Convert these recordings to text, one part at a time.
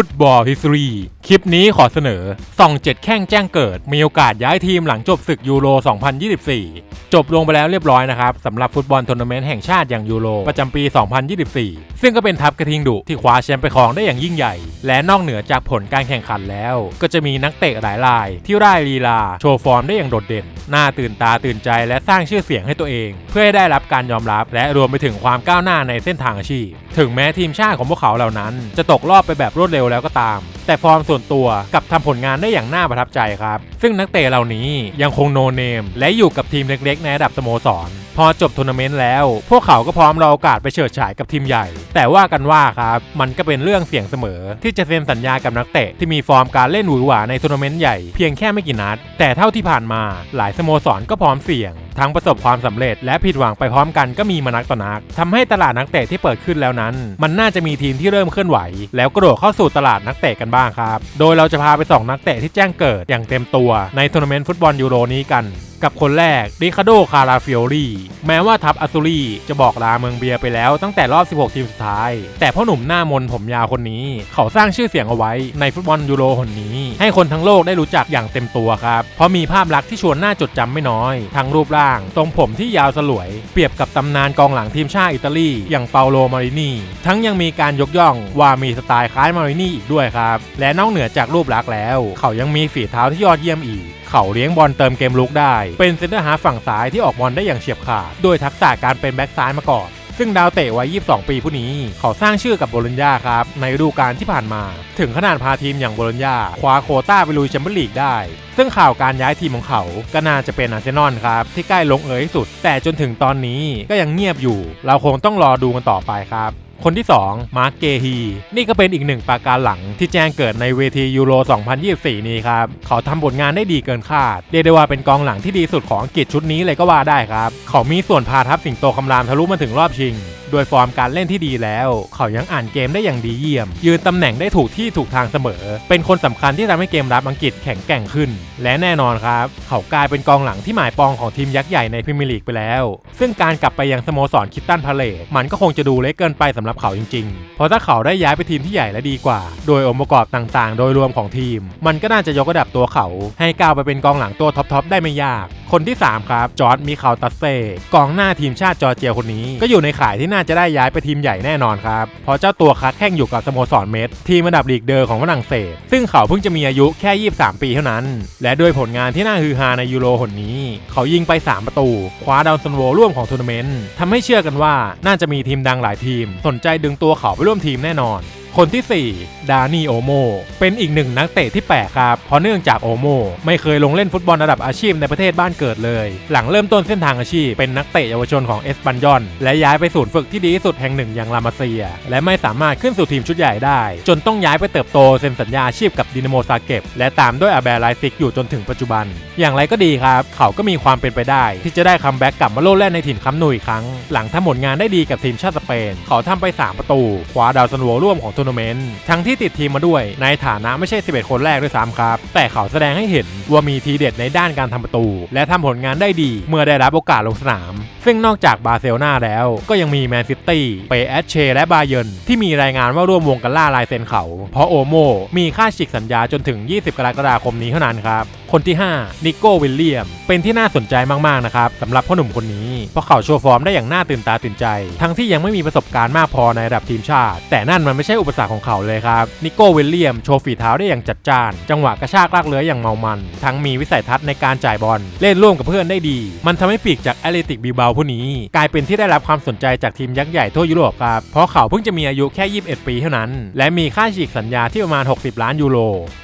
ฟุตบอลฮิสตอรี คลิปนี้ขอเสนอส่องเจ็ดแข้งแจ้งเกิด มีโอกาสย้ายทีมหลังจบศึกยูโร 2024 จบลงไปแล้วเรียบร้อยนะครับสำหรับฟุตบอลทัวร์นาเมนต์แห่งชาติอย่างยูโร ประจำปี 2024 ซึ่งก็เป็นทัพกระทิงดุที่คว้าแชมป์ไปครองได้อย่างยิ่งใหญ่ และนอกเหนือจากผลการแข่งขันแล้ว ก็จะมีนักเตะหลายราย ที่ร่ายลีลา โชว์ฟอร์มได้อย่างโดดเด่น น่าตื่นตาตื่นใจและสร้างชื่อเสียงให้ตัวเอง เพื่อให้ได้รับการยอมรับ และรวมไปถึงความก้าวหน้าในเส้นทางอาชีพ ถึงแม้ทีมชาติของพวกเขาเหล่านั้น จะตกรอบไปแบบรวดเร็วแล้วก็ตาม แต่ฟอร์มส่วนตัวกับทำผลงานได้อย่างน่าประทับใจครับ ซึ่งนักเตะเหล่านี้ยังคงโนเนม และอยู่กับทีมเล็กๆ ในระดับสโมสร พอจบทัวร์นาเมนต์แล้ว พวกเขาก็พร้อมรอโอกาสไปเฉิดฉายกับทีมใหญ่ แต่ว่ากันว่าครับมันก็เป็นเรื่องเสี่ยงเสมอ ที่จะเซ็นสัญญากับนักเตะที่มีฟอร์มการเล่นหวือหวาในทัวร์นาเมนต์ใหญ่เพียงแค่ไม่กี่นัด แต่เท่าที่ผ่านมาหลายสโมสรก็พร้อมเสี่ยง ทั้งประสบความสำเร็จและผิดหวังไปพร้อมกันก็มีมานักต่อนักทำให้ตลาดนักเตะที่เปิดขึ้นแล้วนั้น มันน่าจะมีทีมที่เริ่มเคลื่อนไหว แล้วกระโดดเข้าสู่ตลาดนักเตะกันบ้างครับ โดยเราจะพาไปส่องนักเตะที่แจ้งเกิดอย่างเต็มตัวในทัวร์นาเมนต์ฟุตบอลยูโรนี้กัน กับคนแรกริคาโดคาราฟิโอรีแม้ว่าทัพอัสซูรีจะบอกลาเมืองเบียไปแล้วตั้งแต่รอบ 16 ทีมสุดท้าย แต่พ่อหนุ่มหน้ามนผมยาวคนนี้ เขาสร้างชื่อเสียงเอาไว้ในฟุตบอลยูโรคนนี้ ให้คนทั้งโลกได้รู้จักอย่างเต็มตัวครับ เพราะมีภาพลักษณ์ที่ชวนน่าจดจำไม่น้อย ทั้งรูปร่าง ทรงผมที่ยาวสลวย เปรียบกับตำนานกองหลังทีมชาติอิตาลีอย่างเปาโลมารินีทั้งยังมีการยกย่องว่ามีสไตล์คล้ายมารินีอีกด้วยครับและนอกเหนือจากรูปลักษณ์แล้ว เขายังมีฝีเท้าที่ยอดเยี่ยมอีก เขาเลี้ยงบอลเติมเกมลุกได้ เป็นเซนเตอร์ฮาฝั่งซ้ายที่ออกบอลได้อย่างเฉียบขาด โดยทักษะการเป็นแบ็กซ้ายมาก่อน ซึ่งดาวเตะวัย 22 ปีผู้นี้ เขาสร้างชื่อกับโบลญญาครับ ในฤดูกาลที่ผ่านมา ถึงขนาดพาทีมอย่างโบลญญาคว้าโคต้าไปลุยแชมเปี้ยนลีกได้ ซึ่งข่าวการย้ายทีมของเขา ก็น่าจะเป็นอาร์เซนอลครับ ที่ใกล้ลงเอยที่สุด แต่จนถึงตอนนี้ก็ยังเงียบอยู่ เราคงต้องรอดูกันต่อไปครับ คนที่ 2 มาร์กเกฮี นี่ก็เป็นอีกหนึ่งปราการหลังที่แจ้งเกิดในเวทียูโร 2024 นี้ครับ เขาทำผลงานได้ดีเกินคาด เรียกได้ว่าเป็นกองหลังที่ดีสุดของอังกฤษชุดนี้เลยก็ว่าได้ครับ เขามีส่วนพาทัพสิงโตคำรามทะลุมาถึงรอบชิงโดยฟอร์มการเล่นที่ดีแล้ว เขายังอ่านเกมได้อย่างดีเยี่ยม ยืนตำแหน่งได้ถูกที่ถูกทางเสมอ เป็นคนสำคัญที่ทำให้เกมรับอังกฤษแข็งแกร่งขึ้น และแน่นอนครับ เขากลายเป็นกองหลังที่หมายปองของทีมยักษ์ใหญ่ในพรีเมียร์ลีกไปแล้ว ซึ่งการกลับไปยังสโมสรคิตตันพาเลตมันก็คงจะดูเล็กเกินไปสำหรับเขาจริงๆ เพราะถ้าเขาได้ย้ายไปทีมที่ใหญ่และดีกว่า โดยองค์ประกอบต่างๆ โดยรวมของทีม มันก็น่าจะยกระดับตัวเขา ให้ก้าวไปเป็นกองหลังตัวท็อปๆได้ไม่ยากคนที่ 3 ครับ จอร์ดมิคาลตัสเซ่กองหน้าทีมชาติจอร์เจียคนนี้ ก็อยู่ในข่ายที่น่าจะได้ย้ายไปทีมใหญ่แน่นอนครับ เพราะเจ้าตัวคัดแข่งอยู่กับสโมสรเมสทีมระดับลีกเดอร์ของฝรั่งเศส ซึ่งเขาเพิ่งจะมีอายุแค่ 23 ปีเท่านั้น และด้วยผลงานที่น่าฮือฮาในยูโรหนนี้ เขายิงไป 3 ประตู คว้าดาวซันโวร่วมของทัวร์นาเมนต์ทำให้เชื่อกันว่าน่าจะมีทีมดังหลายทีม สนใจดึงตัวเขาไปร่วมทีมแน่นอน คนที่ 4 ดานี่โอโม เป็นอีกหนึ่งนักเตะที่แปลกครับ เพราะเนื่องจากโอโม ไม่เคยลงเล่นฟุตบอลระดับอาชีพในประเทศบ้านเกิดเลย หลังเริ่มต้นเส้นทางอาชีพ เป็นนักเตะเยาวชนของเอสปันยอน และย้ายไปศูนย์ฝึกที่ดีที่สุดแห่งหนึ่งอย่างลามาเซีย และไม่สามารถขึ้นสู่ทีมชุดใหญ่ได้ จนต้องย้ายไปเติบโตเซ็นสัญญาอาชีพกับดินาโมซาเก็บและตามด้วยอาแบร์ไลซิกอยู่จนถึงปัจจุบัน อย่างไรก็ดีครับ เขาก็มีความเป็นไปได้ ที่จะได้คัมแบ็กกลับมาโลดแล่นในถิ่นคัมนูอีกครั้ง หลังทำผลงานได้ดีกับทีมชาติสเปน เขาทำไป 3 ประตูคว้าดาวซันโวร่วมของทัร์นาเมนต์ทั้งที่ติดทีมมาด้วย ในฐานะไม่ใช่ 11 คนแรกด้วยซ้ำครับ แต่เขาแสดงให้เห็นว่ามีทีเด็ดในด้านการทำประตู และทำผลงานได้ดีเมื่อได้รับโอกาสลงสนาม ซึ่งนอกจากบาร์เซโลนาแล้ว ก็ยังมีแมนซิตี้เปแอชเชและบาเยิร์นที่มีรายงานว่าร่วมวงกันล่าลายเซ็นเขา เพราะโอโมมีค่าฉีกสัญญาจนถึง 20 กรกฎาคมนี้เท่านั้นครับคนที่ 5 นิโก้วิลเลียม เป็นที่น่าสนใจมากๆนะครับสำหรับพ่อหนุ่มคนนี้ เพราะเขาโชว์ฟอร์มได้อย่างน่าตื่นตาตื่นใจ ทั้งที่ยังไม่มีประสบการณ์มากพอในระดับทีมชาติ แต่นั่นมันไม่ใช่อุปสรรคของเขาเลยครับ นิโก้วิลเลียมโชว์ฝีเท้าได้อย่างจัดจ้าน จังหวะกระชากลากเลื้อยอย่างเมามัน ทั้งมีวิสัยทัศน์ในการจ่ายบอล เล่นร่วมกับเพื่อนได้ดี มันทำให้ปีกจากแอตเลติกบิลเบาผู้นี้ กลายเป็นที่ได้รับความสนใจจากทีมยักษ์ใหญ่ทั่วยุโรปครับ เพราะเขาเพิ่งจะมีอายุแค่ 21 ปีเท่านั้น และมีค่าฉีกสัญญาที่ประมาณ 60 ล้านยูโร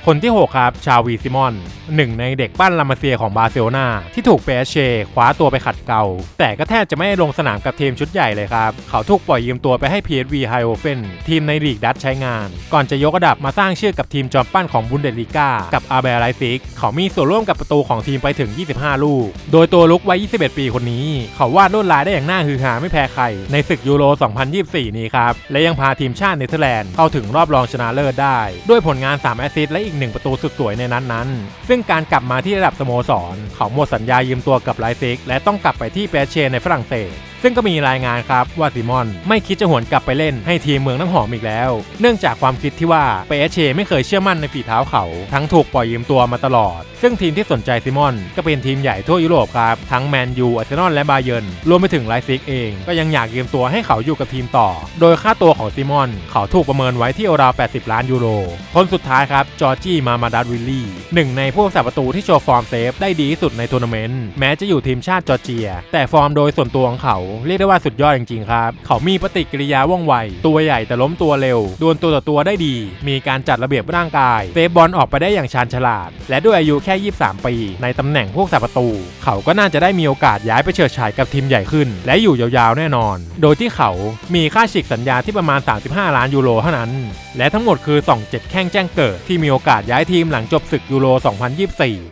คนที่ 6 ครับ ชาวีซิมอนหนึ่งในเด็กปั้นลามาเซียของบาร์เซโลนาที่ถูกเปเชคว้าตัวไปขัดเกลาแต่ก็แทบจะไม่ลงสนามกับทีมชุดใหญ่เลยครับ เขาถูกปล่อยยืมตัวไปให้ PSV h i o f e n ทีมในลีกดัตช์ใช้งาน ก่อนจะยกระดับมาสร้างชื่อกับทีมจอมปั้นของบุนเดลีกากับอาเบร์ไลซิกเขามีส่วนร่วมกับประตูของทีมไปถึง 25 ลูก โดยตัวลุกวัย 21 ปีคนนี้ เขาวาดลวดลายได้อย่างน่าฮือฮาไม่แพ้ใคร ในศึกยูโร 2024 นี้ครับ และยังพาทีมชาติเนเธอร์แลนด์เข้าถึงรอบรองชนะเลิศได้ ด้วยผลงาน 3 แอสซิสต์และอีก 1 ประตูสุดสวยในนั้นนั้น ซึ่งการกลับมาที่ระดับสโมสรเขาหมดสัญญายืมตัวกับไลซิกและต้องกลับไปที่เปเชในฝรั่งเศส ซึ่งก็มีรายงานครับว่าซิมอน ไม่คิดจะหวนกลับไปเล่นให้ทีมเมืองน้ำหอมอีกแล้ว เนื่องจากความคิดที่ว่าเปเชไม่เคยเชื่อมั่นในฝีเท้าเขา ทั้งถูกปล่อยยืมตัวมาตลอด ซึ่งทีมที่สนใจซิมอน ก็เป็นทีมใหญ่ทั่วยุโรปครับทั้งแมนยูอาร์เซนอลและบาเยิร์นรวมไปถึงไลซิกเองก็ยังอยากยืมตัวให้เขาอยู่กับทีมต่อ โดยค่าตัวของซิมอน เขาถูกประเมินไว้ที่ราว80 ล้านยูโรคนสุดท้ายครับจอร์จี้มามาดัตวิลลี่หนึ่งในผู้รักษาประตูที่โชว์ฟอร์มเซฟได้ดีที่สุดในทัวร์นาเมนต์แม้จะอยู่ทีมชาติจอร์เจีย แต่ฟอร์มโดยส่วนตัวของเขาเรียกได้ว่าสุดยอดจริงๆครับ เขามีปฏิกิริยาว่องไว ตัวใหญ่แต่ล้มตัวเร็วดวลตัวต่อตัวได้ดี มีการจัดระเบียบร่างกาย เซฟบอลออกไปได้อย่างชาญฉลาด และด้วยอายุแค่ 23 ปี ในตำแหน่งผู้รักษาประตู เขาก็น่าจะได้มีโอกาสย้ายไปเฉิดฉายกับทีมใหญ่ขึ้น และอยู่ยาวๆแน่นอน โดยที่เขามีค่าฉีกสัญญาที่ประมาณ 35 ล้านยูโรเท่านั้น และทั้งหมดคือ 2 7 แข้งแจ้งเกิดที่มีโอกาสย้ายทีมหลังจบศึกยูโร 2024